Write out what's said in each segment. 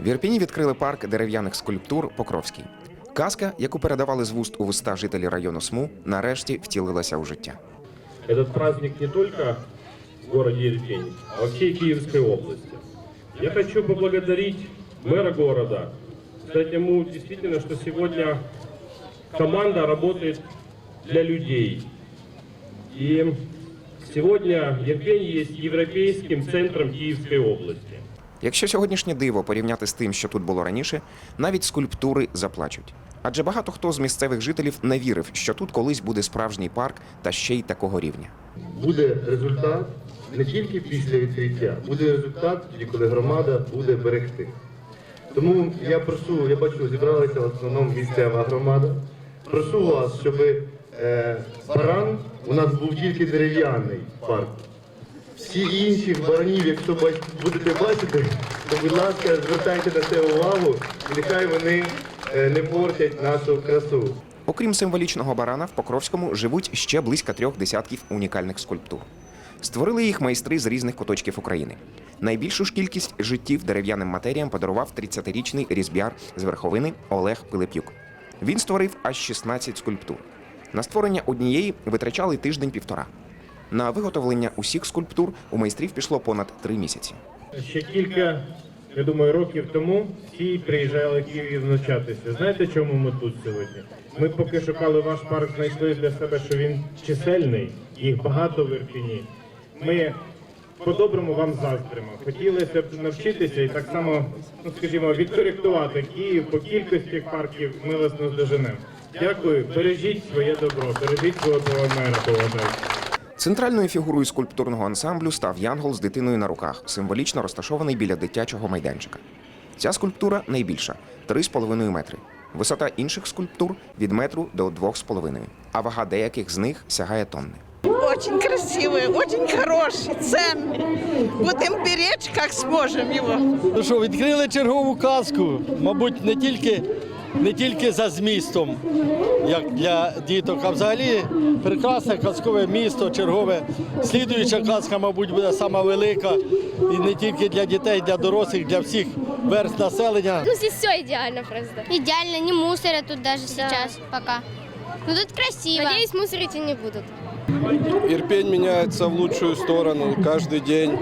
В Ірпіні відкрили парк дерев'яних скульптур Покровський. Казка, яку передавали з вуст у вуста жителі району СМУ, нарешті втілилася у життя. Этот праздник не только в городе Ирпень, а во всей Киевской области. Я хочу поблагодарить мэра города. Сказать ему действительно, что сегодня команда работает для людей. И сегодня Ирпень есть европейским центром Киевской области. Якщо сьогоднішнє диво порівняти з тим, що тут було раніше, навіть скульптури заплачуть. Адже багато хто з місцевих жителів не вірив, що тут колись буде справжній парк та ще й такого рівня. буде результат не тільки після відкриття, буде результат коли громада буде берегти. Тому я прошу, я бачу, зібралася в основному місцева громада. Прошу вас, щоб е, баран у нас був тільки дерев'яний парк. Всі інші баранів, якщо будете бачити, то будь ласка, звертайте на це увагу, і нехай вони е, не портять нашу красу. Окрім символічного барана, в Покровському живуть ще близько трьох десятків унікальних скульптур. Створили їх майстри з різних куточків України. Найбільшу ж кількість життів дерев'яним матеріям подарував 30-річний різб'яр з верховини Олег Пилип'юк. Він створив аж 16 скульптур. На створення однієї витрачали тиждень-півтора. На виготовлення усіх скульптур у майстрів пішло понад три місяці. Ще кілька, я думаю, років тому всі приїжджали в Київ навчатися. Знаєте, чому ми тут сьогодні? Ми поки шукали ваш парк, знайшли для себе, що він чисельний, їх багато в Ірпіні. Ми по-доброму вам заздримо. Хотілося б навчитися і так само, ну скажімо, відкоректувати Київ по кількості парків. Ми вас наздоженемо. Дякую, бережіть своє добро, бережіть свого мера, поважайте. Центральною фігурою скульптурного ансамблю став янгол з дитиною на руках, символічно розташований біля дитячого майданчика. Ця скульптура найбільша 3,5 метри. Висота інших скульптур від метру до 2,5, а вага деяких з них сягає тонни. Очень красивый, очень хороший, ценный. Будем беречь, как сможем его. Ну що, відкрили чергову казку, мабуть, не тільки, не тільки за змістом, як для діток, а взагалі прекрасне казкове місто, чергове. Слідуюча казка, мабуть, буде сама велика. І не тільки для дітей, для дорослих, для всіх верст населення. Ну, здесь все идеально просто. Идеально, не мусорят тут даже сейчас пока. Ну тут красиво. Надеюсь, мусорить и не будут. Ирпень меняется в лучшую сторону каждый день.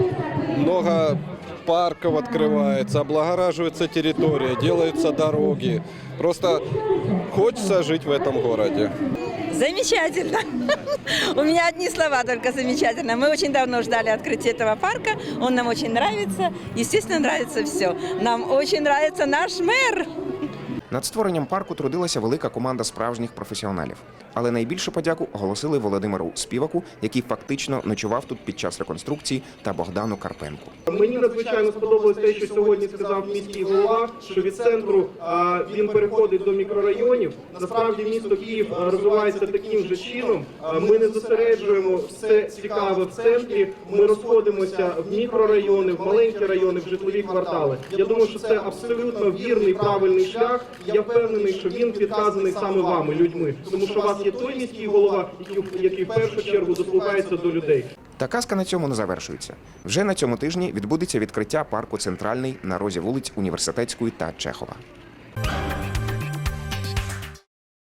Много парков открывается, облагораживается территория, делаются дороги. Просто хочется жить в этом городе. Замечательно. У меня одни слова только замечательно. Мы очень давно ждали открытия этого парка. Он нам очень нравится. Естественно, нравится все. Нам очень нравится наш мэр. Над створенням парку трудилася велика команда справжніх професіоналів. Але найбільшу подяку оголосили Володимиру Співаку, який фактично ночував тут під час реконструкції, та Богдану Карпенку. Мені надзвичайно сподобалось те, що сьогодні сказав міський голова, що від центру він переходить до мікрорайонів. Насправді місто Київ розвивається таким же чином. Ми не зосереджуємо все цікаве в центрі. Ми розходимося в мікрорайони, в маленькі райони, в житлові квартали. Я думаю, що це абсолютно вірний правильний шлях. Я впевнений, що він підказаний саме вами, людьми, тому що у вас є той міський голова, який, в першу чергу дослухається до людей. Та казка на цьому не завершується. Вже на цьому тижні відбудеться відкриття парку Центральний на розі вулиць Університетської та Чехова.